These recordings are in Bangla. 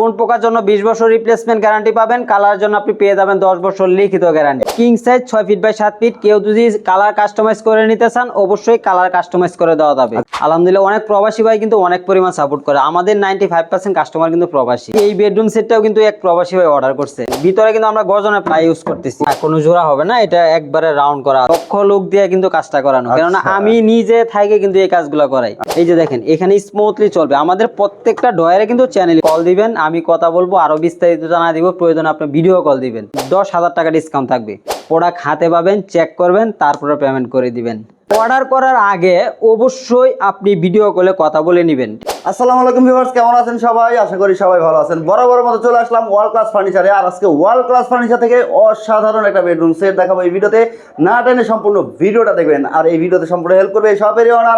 গুণ পোকার জন্য বিশ বছর রিপ্লেসমেন্ট গ্যারান্টি পাবেন। কালার জন্য আপনি পেয়ে যাবেন দশ বছর লিখিত গ্যারান্টি কিং সাইজ ছয় ফিট বাই সাত ফিট কেউ যদি কালার কাস্টমাইজ করে নিতে চান অবশ্যই কালার কাস্টমাইজ করে দেওয়া যাবে। আলহামদুলিল্লাহ অনেক প্রবাসী ভাই কিন্তু অনেক পরিমাণ সাপোর্ট করে। আমাদের নাইনটি ফাইভ পার্সেন্ট কাস্টমার কিন্তু প্রবাসী। এই বেডরুম সেটটাও কিন্তু এক প্রবাসী ভাই অর্ডার করছে। ভিতরে কিন্তু আমরা গজনের প্লাই ইউজ করতেছি। কোনো জোড়া হবে না এটা একবারে রাউন্ড করা। লক্ষ লোক দিয়ে কিন্তু কাজটা করানো। কেননা আচ্ছা। আমি নিজে থাইকে কিন্তু এই কাজগুলো করাই। এই যে দেখেন এখানে স্মুথলি চলবে। আমাদের প্রত্যেকটা ডয়ারে কিন্তু চ্যানেল কল দিবেন। আমি কথা বলব আরও বিস্তারিত জানা দিব, প্রয়োজন আপনি ভিডিও কল দিবেন। দশ হাজার টাকা ডিসকাউন্ট থাকবে। প্রোডাক্ট হাতে পাবেন চেক করবেন, তারপরে পেমেন্ট করে দিবেন। অর্ডার করার আগে অবশ্যই আপনি ভিডিও কলে কথা বলে নেবেন। আসসালামু আলাইকুম ভিউয়ার্স কেমন আছেন সবাই? আশা করি সবাই ভালো আছেন। বরাবর মতো চলে আসলাম ওয়ার্ল্ড ক্লাস ফার্নিচারে আর আজকে ওয়ার্ল্ড ক্লাস ফার্নিচার থেকে অসাধারণ একটা বেডরুম সেট দেখাবো এই ভিডিওতে। না টেনে সম্পূর্ণ ভিডিওটা দেখবেন। আর এই ভিডিওতে সম্পূর্ণ হেল্প করবে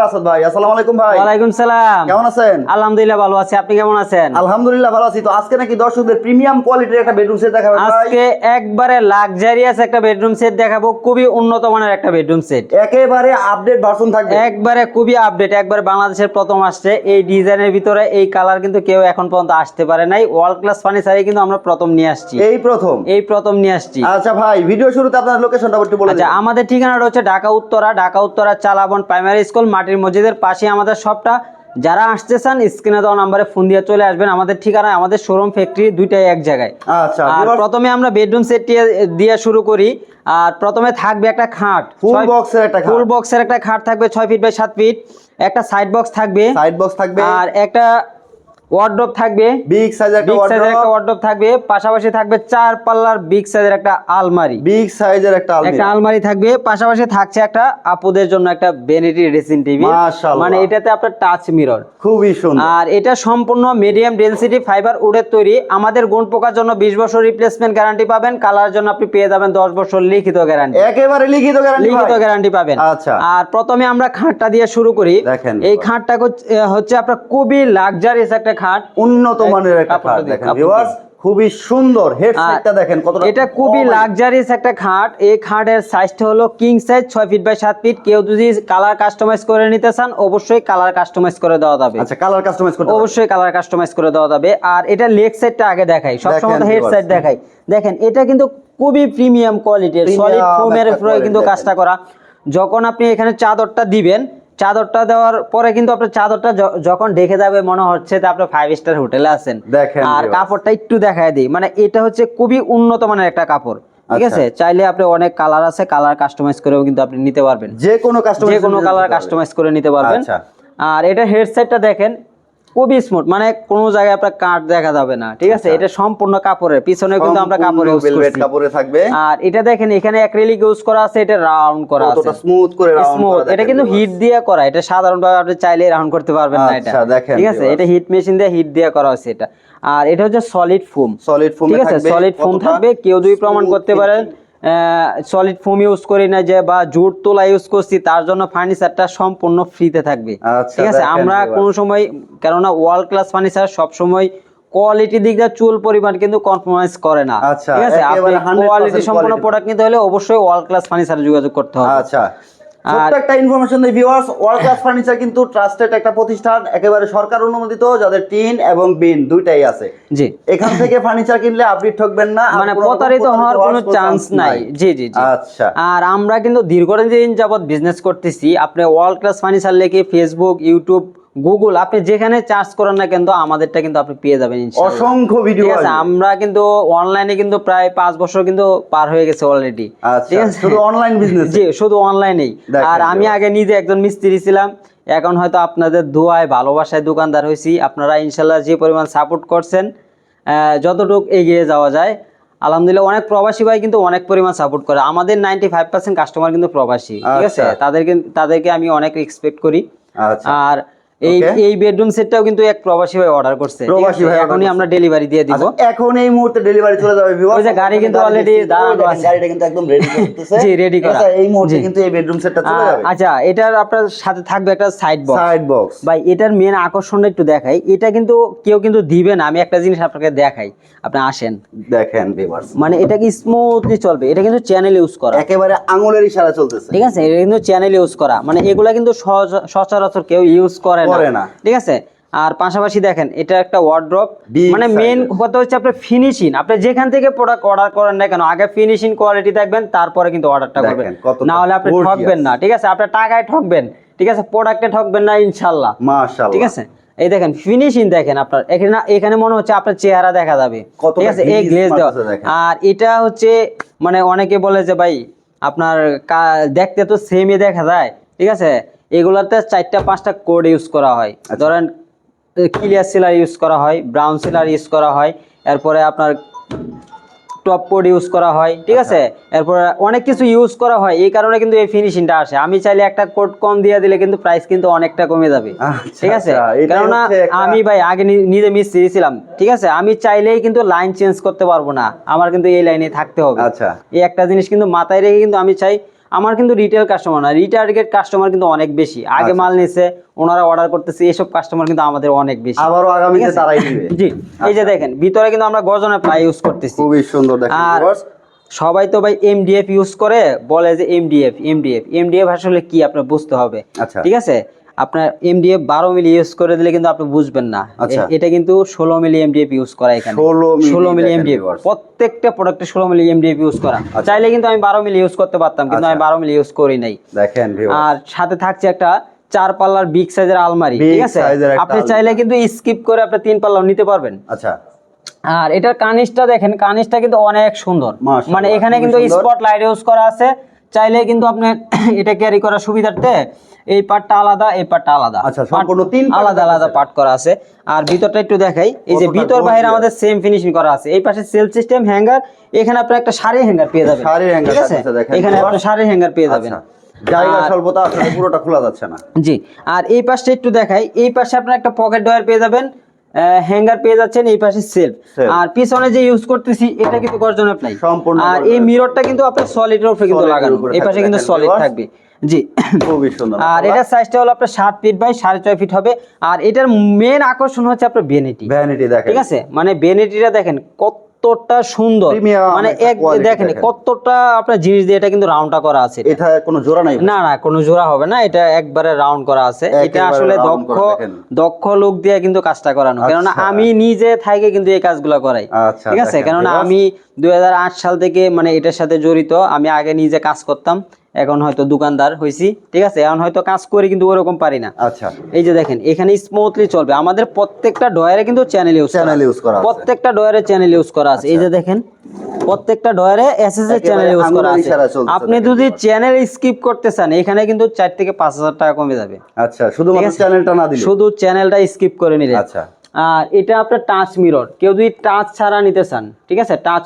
আসাদ ভাই। আসসালামু আলাইকুম ভাই। সালাম। কেমন আছেন? আলহামদুলিল্লাহ ভালো আছি। আপনি কেমন আছেন? আলহামদুলিল্লাহ ভালো আছি। তো আজকে নাকি দর্শকদের প্রিমিয়াম কোয়ালিটির একটা বেডরুম সেট দেখাবেন আজকে একবারে লাক্সারিয়াস একটা বেডরুম সেট দেখাবো। খুবই উন্নত মানের একটা বেডরুম সেট একেবারে আপডেট ভার্সন থাকবে। একবারে খুবই আপডেট একবারে বাংলাদেশের প্রথম আসছে এই ডিজাইনের ভিতরে এই কালার কিন্তু কেউ এখন পর্যন্ত আসতে পারে নাই। ওয়ার্ল্ড ক্লাস ফার্নিচারে কিন্তু আমরা প্রথম নিয়ে আসছি। এই প্রথম? এই প্রথম নিয়ে আসছি। আচ্ছা ভাই ভিডিও শুরুতে আপনার লোকেশনটা একটু বলে আচ্ছা আমাদের ঠিকানাটা হচ্ছে ঢাকা উত্তরা ঢাকা উত্তরা চালাবন প্রাইমারি স্কুল মাটির মসজিদের পাশে আমাদের সবটা যারা আসতে চান স্ক্রিনে দেওয়া নাম্বারে ফোন দিয়ে চলে আসবেন। আমাদের ঠিকানা আমাদের শোরুম ফ্যাক্টরি দুইটাই এক জায়গায়। আচ্ছা আর প্রথমে আমরা বেডরুম সেট দিয়ে শুরু করি। আর প্রথমে থাকবে একটা খাট। ফুল বক্সের একটা ফুল বক্সের একটা খাট থাকবে ছয় ফিট বাই সাত ফিট একটা সাইড বক্স থাকবে। সাইড বক্স থাকবে। আর একটা ওয়ার্ড্রপ থাকবে বিগ সাইজের একটা সাইজের একটা ওয়ার্ড্রপ থাকবে পাশাপাশি থাকবে চার পাল্লার বিগ সাইজের একটা আলমারি। বিগ সাইজের একটা আলমিরা। একটা আলমারি থাকবে পাশাপাশি থাকছে একটা আপুদের জন্য একটা বেনিটি ড্রেসিং মাশাআল্লাহ। মানে এটাতে আপনার টাচ মিরর খুবই সুন্দর। আর এটা সম্পূর্ণ মিডিয়াম ডেনসিটি ফাইবার উডের তৈরি। আমাদের গুণ পোকার জন্য বিশ বছর রিপ্লেসমেন্ট গ্যারান্টি পাবেন। কালার জন্য আপনি পেয়ে যাবেন দশ বছর লিখিত গ্যারান্টি একেবারে লিখিত গ্যারান্টি লিখিত গ্যারান্টি পাবেন। আচ্ছা। আর প্রথমে আমরা খাটটা দিয়ে শুরু করি। দেখেন এই। খাটটা হচ্ছে- হচ্ছে আপনার খুবই লাক্সারিয়াস একটা খাট উন্নত মানের একটা খাট দেখেন ভিউয়ার্স খুবই সুন্দর হেড আর দেখেন কতটা এটা খুবই লাক্সারিয়াস একটা খাট। এই খাটের সাইজটা হলো কিং সাইজ ছয় ফিট বাই সাত ফিট কেউ যদি কালার কাস্টমাইজ করে নিতে চান অবশ্যই কালার কাস্টমাইজ করে দেওয়া যাবে। আচ্ছা কালার কাস্টমাইজ করতে অবশ্যই কালার কাস্টমাইজ করে দেওয়া যাবে। আর এটা লেগ সাইডটা আগে দেখাই। সবসময় হেড সাইড দেখাই। দেখেন এটা কিন্তু খুবই প্রিমিয়াম কোয়ালিটির সলিড ফোমের উপরে কিন্তু কাজটা করা। যখন আপনি এখানে চাদরটা দিবেন চাদরটা দেওয়ার পরে কিন্তু আপনার চাদরটা যখন ঢেকে যাবে মনে হচ্ছে যে আপনি ফাইভ স্টার হোটেলে আছেন। দেখেন আর কাপড়টা একটু দেখায় দিই। মানে এটা হচ্ছে খুবই উন্নত মানের একটা কাপড়। ঠিক আচ্ছা। আছে? চাইলে আপনি অনেক কালার আছে কালার কাস্টমাইজ করেও কিন্তু আপনি নিতে পারবেন। যে কোনো কাস্টমার যে কোনো কালার কাস্টমাইজ করে নিতে পারবেন। আচ্ছা। আর এটা হেডসেটটা দেখেন। খুবই স্মুথ মানে কোনো জায়গায় আপনার কাট দেখা যাবে না ঠিক আছে? আচ্ছা। এটা সম্পূর্ণ কাপড়ের পিছনে কিন্তু আমরা কাপড় ইউজ করছি। কাপড়ে থাকবে। আর এটা দেখেন এখানে অ্যাক্রিলিক ইউজ করা আছে এটা রাউন্ড করা আছে। স্মুথ করে রাউন্ড করা এটা কিন্তু হিট দিয়ে করা এটা সাধারণভাবে আপনি চাইলে রাউন্ড করতে পারবেন না এটা। আচ্ছা, দেখেন ঠিক আছে? এটা হিট মেশিন দিয়ে হিট দিয়ে করা হয়েছে এটা। আর এটা হচ্ছে সলিড ফোম সলিড ফোম ঠিক আছে? সলিড ফোম থাকবে কেউ যদি প্রমাণ করতে পারেন। সলিড ফোম ইউজ করি না যে বা জুট তোলা ইউজ করছি তার জন্য ফার্নিচারটা সম্পূর্ণ ফ্রিতে থাকবে। আচ্ছা, ঠিক আছে? আমরা কোন সময় কেননা ওয়ার্ল্ড ক্লাস ফার্নিচার সব সময় কোয়ালিটি দিক দিয়ে চুল পরিমাণ কিন্তু কম্প্রোমাইজ করে না। আচ্ছা, ঠিক আছে? আপনি 100% কোয়ালিটি সম্পন্ন প্রোডাক্ট নিতে হলে অবশ্যই ওয়ার্ল্ড ক্লাস ফার্নিচারে যোগাযোগ করতে হবে। আচ্ছা একটা ইনফরমেশন দিই ভিউয়ার্স ওয়ার্ল্ড ক্লাস ফার্নিচার কিন্তু ট্রাস্টেড একটা প্রতিষ্ঠান একেবারে সরকার অনুমোদিত যাদের টিন এবং বিন দুইটাই আছে। জি। এখান থেকে ফার্নিচার কিনলে আপনি ঠকবেন না মানে প্রতারিত হওয়ার কোনো চান্স নাই। জি জি জি। আচ্ছা। আর আমরা কিন্তু দীর্ঘদিন যাবত বিজনেস করতেছি। আপনি ওয়ার্ল্ড ক্লাস ফার্নিচার লেখে ফেসবুক ইউটিউব গুগল আপনি যেখানে চার্জ করেন না কিন্তু আমাদেরটা কিন্তু আপনি পেয়ে যাবেন অসংখ্য ভিডিও আছে আমরা কিন্তু অনলাইনে কিন্তু প্রায় পাঁচ বছর কিন্তু পার হয়ে গেছে অলরেডি ঠিক আচ্ছা আছে? শুধু অনলাইন বিজনেস জি শুধু অনলাইনেই আর আমি আগে নিজে একজন মিস্ত্রি ছিলাম এখন হয়তো আপনাদের দোয়ায় ভালোবাসায় দোকানদার হয়েছি। আপনারা ইনশাল্লাহ যে পরিমাণ সাপোর্ট করছেন যতটুকু এগিয়ে যাওয়া যায়। আলহামদুলিল্লাহ অনেক প্রবাসী ভাই কিন্তু অনেক পরিমাণ সাপোর্ট করে। আমাদের নাইনটি ফাইভ পার্সেন্ট কাস্টমার কিন্তু প্রবাসী। ঠিক আছে? আচ্ছা। তাদেরকে তাদেরকে আমি অনেক রেসপেক্ট করি। আচ্ছা। আর এই এই বেডরুম সেটটাও কিন্তু এক প্রবাসী ভাই অর্ডার করছে। প্রবাসী ভাই এখনই আমরা ডেলিভারি দিয়ে দিব। আচ্ছা, এখন এই মুহূর্তে ডেলিভারি চলে যাবে viewers। ওই যে গাড়ি কিন্তু already দাঁড়ানো আছে। গাড়িটা কিন্তু একদম রেডি করতেছে। জি, আছে? করা। এই মুহূর্তে কিন্তু এই বেডরুম সেটটা চলে যাবে। আচ্ছা এটার আপনার সাথে থাকবে একটা সাইড বক্স সাইড বক্স ভাই এটার মেন আকর্ষণটা একটু দেখাই। এটা কিন্তু কেউ কিন্তু দিবে না আমি একটা জিনিস আপনাকে দেখাই। আপনি আসেন। দেখেন ভিউয়ার্স মানে এটা কি স্মুথলি চলবে? এটা কিন্তু চ্যানেল ইউজ করা। একেবারে আঙুলের ইশারা চলতেছে। ঠিক আছে এটা কিন্তু চ্যানেল ইউজ করা। মানে এগুলা কিন্তু সচরাচর কেউ ইউজ করে করে না। ঠিক আছে? আর পাশাপাশি দেখেন এটা একটা ওয়ার্ড্রপ মানে মেন কথা হচ্ছে আপনার ফিনিশিং আপনি যেখান থেকে প্রোডাক্ট অর্ডার করেন না কেন আগে ফিনিশিং কোয়ালিটি দেখবেন তারপরে কিন্তু অর্ডারটা করবেন। না হলে আপনি ঠকবেন না ঠিক আছে? আপনার টাকায় ঠকবেন ঠিক আছে? প্রোডাক্টে ঠকবেন না ইনশাল্লাহ মাশাআল্লাহ। ঠিক আছে? এই দেখেন ফিনিশিং দেখেন আপনার। এখানে এখানে মনে হচ্ছে আপনার চেহারা দেখা যাবে। ঠিক আছে? এই গ্লেজ দেওয়া। আর এটা হচ্ছে মানে অনেকে বলে যে ভাই আপনার দেখতে তো সেমই দেখা যায় ঠিক আছে? এগুলাতে চারটা পাঁচটা কোড ইউজ করা হয়। আচ্ছা। ধরেন ক্লিয়ার সিলার ইউজ করা হয় ব্রাউন সিলার ইউজ করা হয় এরপরে আপনার টপ কোড ইউজ করা হয় ঠিক আছে? এরপর অনেক কিছু ইউজ করা হয় এই কারণে কিন্তু এই ফিনিশিংটা আসে। আমি চাইলে একটা কোড কম দিয়ে দিলে কিন্তু প্রাইস কিন্তু অনেকটা কমে যাবে। আচ্ছা, ঠিক আছে? আচ্ছা, কেননা আমি ভাই আগে নিজে মিস্ত্রি ছিলাম ঠিক আছে? আমি চাইলেই কিন্তু লাইন চেঞ্জ করতে পারব না। আমার কিন্তু এই লাইনে থাকতে হবে। আচ্ছা। এই একটা জিনিস কিন্তু মাথায় রেখে কিন্তু আমি চাই আমার কিন্তু রিটেল কাস্টমার না রিটার্গেট কাস্টমার কিন্তু অনেক বেশি। আগে আচ্ছা। মাল নিছে ওনারা অর্ডার করতেছে এসব কাস্টমার কিন্তু আমাদের অনেক বেশি। আবারও আগামীতে তারাই দিবে। জি এই যে দেখেন ভিতরে কিন্তু আমরা গজনের প্লাই ইউজ করতেছি। খুবই সুন্দর দেখেন আর সবাই তো ভাই এমডিএফ ইউজ করে বলে যে এমডিএফ এমডিএফ এমডিএফ আসলে কি আপনার বুঝতে হবে। আচ্ছা। ঠিক আছে? আপনার এমডিএফ বারো মিলি ইউজ করে দিলে কিন্তু আপনি বুঝবেন না। আচ্ছা। এটা কিন্তু ষোলো মিলি এমডিএফ ইউজ করা এখানে। ষোলো মিলি এমডিএফ। প্রত্যেকটা প্রোডাক্টে ষোলো মিলি এমডিএফ ইউজ করা। আচ্ছা। চাইলে কিন্তু আমি বারো মিলি ইউজ করতে পারতাম কিন্তু আমি আচ্ছা। বারো মিলি ইউজ করি নাই। দেখেন আর সাথে থাকছে একটা চার পাল্লার বিগ সাইজের আলমারি ঠিক আছে? আপনি চাইলে কিন্তু স্কিপ করে আপনি তিন পাল্লাও নিতে পারবেন। আচ্ছা। আর এটার কানিসটা দেখেন কানিসটা কিন্তু অনেক সুন্দর। মানে এখানে কিন্তু স্পট লাইট ইউজ করা আছে। চাইলে কিন্তু আপনি এটা ক্যারি করার সুবিধার্থে এই পার্টটা আলাদা এই পার্টটা আলাদা। আচ্ছা, সম্পূর্ণ তিন আলাদা আলাদা। পার্ট করা আছে। আর ভিতরটা একটু দেখাই এই যে ভিতর বাইরে আমাদের সেম ফিনিশিং করা আছে। এই পাশে সেলফ সিস্টেম হ্যাঙ্গার এখানে আপনি একটা শাড়ি হ্যাঙ্গার পেয়ে যাবেন। hanger ঠিক আছে? দেখেন। এখানে আপনি শাড়ি হ্যাঙ্গার পেয়ে যাবেন। আচ্ছা জায়গা আর- স্বল্পতা আসলে পুরোটা খোলা যাচ্ছে না। জি আর এই পাশটা একটু দেখাই। এই পাশে আপনার একটা পকেট ডয়ার পেয়ে যাবেন। হ্যাঙ্গার পেয়ে যাচ্ছেন এই পাশে সেলফ আর পিছনে যে ইউজ করতেছি এটা কিন্তু গর্জনের প্লাই সম্পূর্ণ আর এই মিররটা কিন্তু আপনার সলিডের উপরে কিন্তু লাগানো। এই পাশে কিন্তু সলিড থাকবে। জি। খুবই সুন্দর। আর এটার সাইজটা হলো আপনার সাত ফিট বাই সাড়ে ছয় ফিট হবে। আর এটার মেন আকর্ষণ হচ্ছে আপনার ভ্যানিটি দেখেন। ঠিক আছে? মানে দেখেন কতটা সুন্দর। মানে এক দেখেন দেখেন। কতটা আপনার জিনিস দিয়ে এটা কিন্তু রাউন্ডটা করা আছে এটা। কোনো জোড়া নাই না না কোনো জোড়া হবে না। এটা একবারে রাউন্ড করা আছে। এটা আসলে দক্ষ দক্ষ লোক দিয়ে কিন্তু কাজটা করানো। কেননা আচ্ছা। আমি নিজে থাইকে কিন্তু এই কাজগুলো করাই। আচ্ছা, ঠিক আছে? কেননা আমি দুই হাজার আট সাল থেকে মানে এটার সাথে জড়িত। আমি আগে নিজে কাজ করতাম। এখন হয়তো দোকানদার হয়েছি ঠিক আছে? এখন হয়তো কাজ করি কিন্তু ওরকম পারি না। আচ্ছা। এই যে দেখেন এখানে স্মুথলি চলবে। আমাদের প্রত্যেকটা ডয়ারে কিন্তু চ্যানেল ইউজ Channel use করা আছে। প্রত্যেকটা ডয়ারে চ্যানেল ইউজ করা আছে। এই যে দেখেন প্রত্যেকটা ডয়ারে এসএস এর চ্যানেল ইউজ করা আছে। আপনি যদি চ্যানেল স্কিপ করতে চান এখানে কিন্তু চার থেকে পাঁচ হাজার টাকা কমে যাবে। আচ্ছা শুধুমাত্র চ্যানেলটা না দিলে? শুধু চ্যানেলটা স্কিপ করে নিলে। আচ্ছা। আর এটা আপনার টাচ মিরর কেউ যদি টাচ ছাড়া নিতে চান ঠিক আছে? টাচ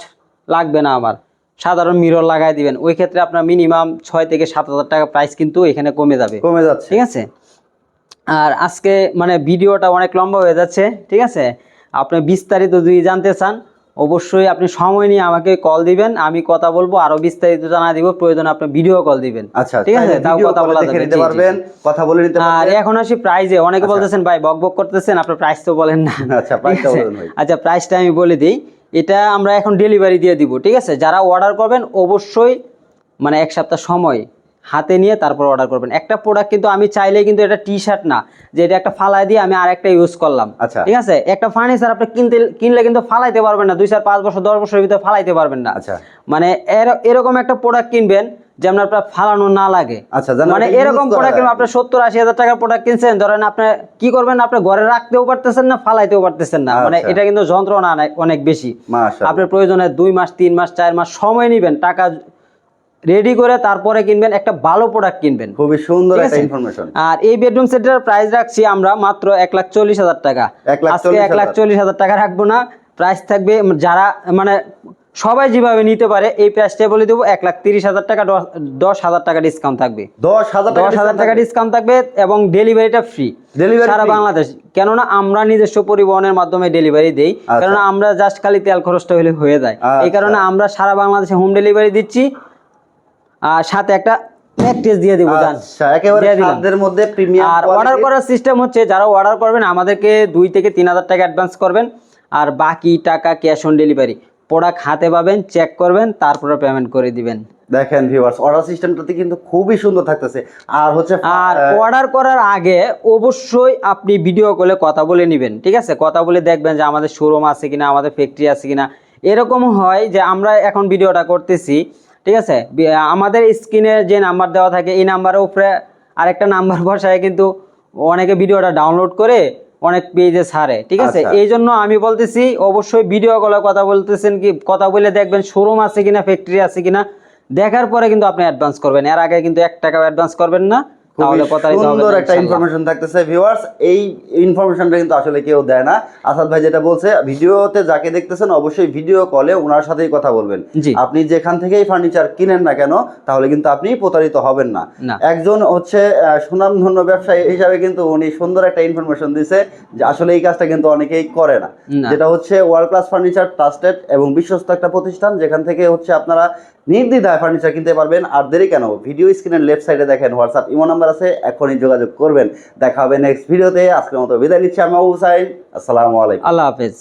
লাগবে না আমার। সাধারণ মিরর লাগাই দিবেন। ওই ক্ষেত্রে আপনার মিনিমাম ছয় থেকে সাত হাজার টাকা প্রাইস কিন্তু এখানে কমে যাবে। কমে যাচ্ছে। ঠিক আছে? আর আজকে মানে ভিডিওটা অনেক লম্বা হয়ে যাচ্ছে ঠিক আছে? আপনি বিস্তারিত যদি জানতে চান অবশ্যই আপনি সময় নিয়ে আমাকে কল দিবেন আমি কথা বলব আরও বিস্তারিত জানা দিব প্রয়োজনে আপনি ভিডিও কল দিবেন। আচ্ছা ঠিক আছে? তাও কথা বলা যাবে। নিতে পারবেন কথা বলে নিতে আর এখন আসি প্রাইজে অনেকে আচ্ছা। বলতেছেন ভাই বক বক করতেছেন আপনার প্রাইস তো বলেন না। আচ্ছা, আছে? বলেন ভাই। আচ্ছা প্রাইসটা আমি বলে দিই। এটা আমরা এখন ডেলিভারি দিয়ে দিব ঠিক আছে? যারা অর্ডার করবেন অবশ্যই মানে এক সপ্তাহ সময় হাতে নিয়ে তারপর অর্ডার করবেন। একটা প্রোডাক্ট কিন্তু আমি চাইলে কিন্তু এটা টি শার্ট না যে এটা একটা ফালাই দিয়ে আমি আর একটা ইউজ করলাম। আচ্ছা। ঠিক আছে? একটা ফার্নিচার আপনি কিনতে কিনলে কিন্তু ফালাইতে পারবেন না। দুই চার পাঁচ বছর দশ বছরের ভিতরে ফালাইতে পারবেন না। আচ্ছা। মানে এর- এরকম একটা প্রোডাক্ট কিনবেন যেমন আপনার ফালানো না লাগে। আচ্ছা, মানে এরকম প্রোডাক্ট যায়। আপনার সত্তর আশি হাজার টাকার প্রোডাক্ট কিনছেন ধরেন আপনার কি করবেন আপনি ঘরে রাখতেও পারতেছেন না ফালাইতেও পারতেছেন না। মানে আচ্ছা। এটা কিন্তু যন্ত্রণা অনেক- বেশি। আপনার প্রয়োজনে দুই মাস তিন মাস চার মাস সময় নেবেন টাকা রেডি করে তারপরে কিনবেন একটা ভালো প্রোডাক্ট কিনবেন। খুবই সুন্দর একটা ইনফরমেশন আর এই বেডরুম সেটের প্রাইস রাখছি আমরা মাত্র এক লাখ চল্লিশ হাজার টাকা। এক লাখ আজকে এক লাখ। চল্লিশ হাজার টাকা রাখব না। প্রাইস থাকবে যারা মানে সবাই যেভাবে নিতে পারে এই প্রাইসটা বলে দেবো এক লাখ তিরিশ হাজার টাকা দশ- হাজার টাকা ডিসকাউন্ট থাকবে। দশ হাজার দশ হাজার টাকা ডিসকাউন্ট থাকবে এবং ডেলিভারিটা ফ্রি ডেলিভারি সারা বাংলাদেশ। কেননা আমরা নিজস্ব পরিবহনের মাধ্যমে ডেলিভারি দেই। আচ্ছা। কেননা আমরা জাস্ট খালি তেল খরচটা হলে হয়ে যায়। এই আচ্ছা। কারণে আমরা সারা বাংলাদেশে হোম ডেলিভারি দিচ্ছি। আর সাথে একটা দিয়ে দিব জান। আচ্ছা একেবারে মধ্যে প্রিমিয়াম আর অর্ডার করার সিস্টেম হচ্ছে যারা অর্ডার করবেন আমাদেরকে দুই থেকে তিন হাজার টাকা অ্যাডভান্স করবেন। আর বাকি টাকা ক্যাশ অন ডেলিভারি প্রোডাক্ট হাতে পাবেন চেক করবেন তারপরে পেমেন্ট করে দিবেন। দেখেন ভিউয়ার্স অর্ডার সিস্টেমটাতে কিন্তু খুবই সুন্দর থাকতেছে। আর হচ্ছে আর অর্ডার করার আগে অবশ্যই আপনি ভিডিও কলে কথা বলে নেবেন ঠিক আছে? কথা বলে দেখবেন যে আমাদের শোরুম আছে কিনা আমাদের ফ্যাক্টরি আছে কিনা। এরকম হয় যে আমরা এখন ভিডিওটা করতেছি ঠিক আছে? আমাদের স্ক্রিনে যে নাম্বার দেওয়া থাকে এই নাম্বারের উপরে আরেকটা নাম্বার বসায় কিন্তু অনেকে ভিডিওটা ডাউনলোড করে অনেক পেজে ছাড়ে ঠিক আছে? আচ্ছা। এই জন্য আমি বলতেছি অবশ্যই ভিডিও কলে কথা বলতেছেন কি কথা বলে দেখবেন শোরুম আছে কিনা ফ্যাক্টরি আছে কিনা দেখার পরে কিন্তু আপনি অ্যাডভান্স করবেন। এর আগে কিন্তু এক টাকাও অ্যাডভান্স করবেন না। তাহলে প্রতারিত হবেন সুন্দর একটা ইনফরমেশন থাকতেছে ভিউয়ার্স এই ইনফরমেশনটা কিন্তু আসলে কেউ দেয় না। আসাদ ভাই যেটা বলছে ভিডিওতে যাকে দেখতেছেন অবশ্যই ভিডিও কলে ওনার সাথেই কথা বলবেন। আপনি যেখান থেকেই ফার্নিচার কিনেন না কেন তাহলে কিন্তু আপনি প্রতারিত হবেন না। একজন হচ্ছে সুনামধন্য ব্যবসায়ী হিসাবে কিন্তু উনি সুন্দর একটা ইনফরমেশন দিছে যে আসলে এই কাজটা কিন্তু অনেকেই করে না। না। যেটা হচ্ছে ওয়ার্ল্ড ক্লাস ফার্নিচার ট্রাস্টেড এবং বিশ্বস্ত একটা প্রতিষ্ঠান যেখান থেকে হচ্ছে আপনারা নির্দ্বিধায় ফার্নিচার কিনতে পারবেন। আর দেরি কেন? ভিডিও স্ক্রিনের লেফট সাইডে দেখেন হোয়াটসঅ্যাপ ইমো নাম্বার আছে এখনই যোগাযোগ করবেন। দেখা হবে নেক্সট ভিডিওতে আজকের মতো বিদায় নিচ্ছি, আমি আবু সাইন আসসালামু আলাইকুম। আল্লাহ হাফেজ।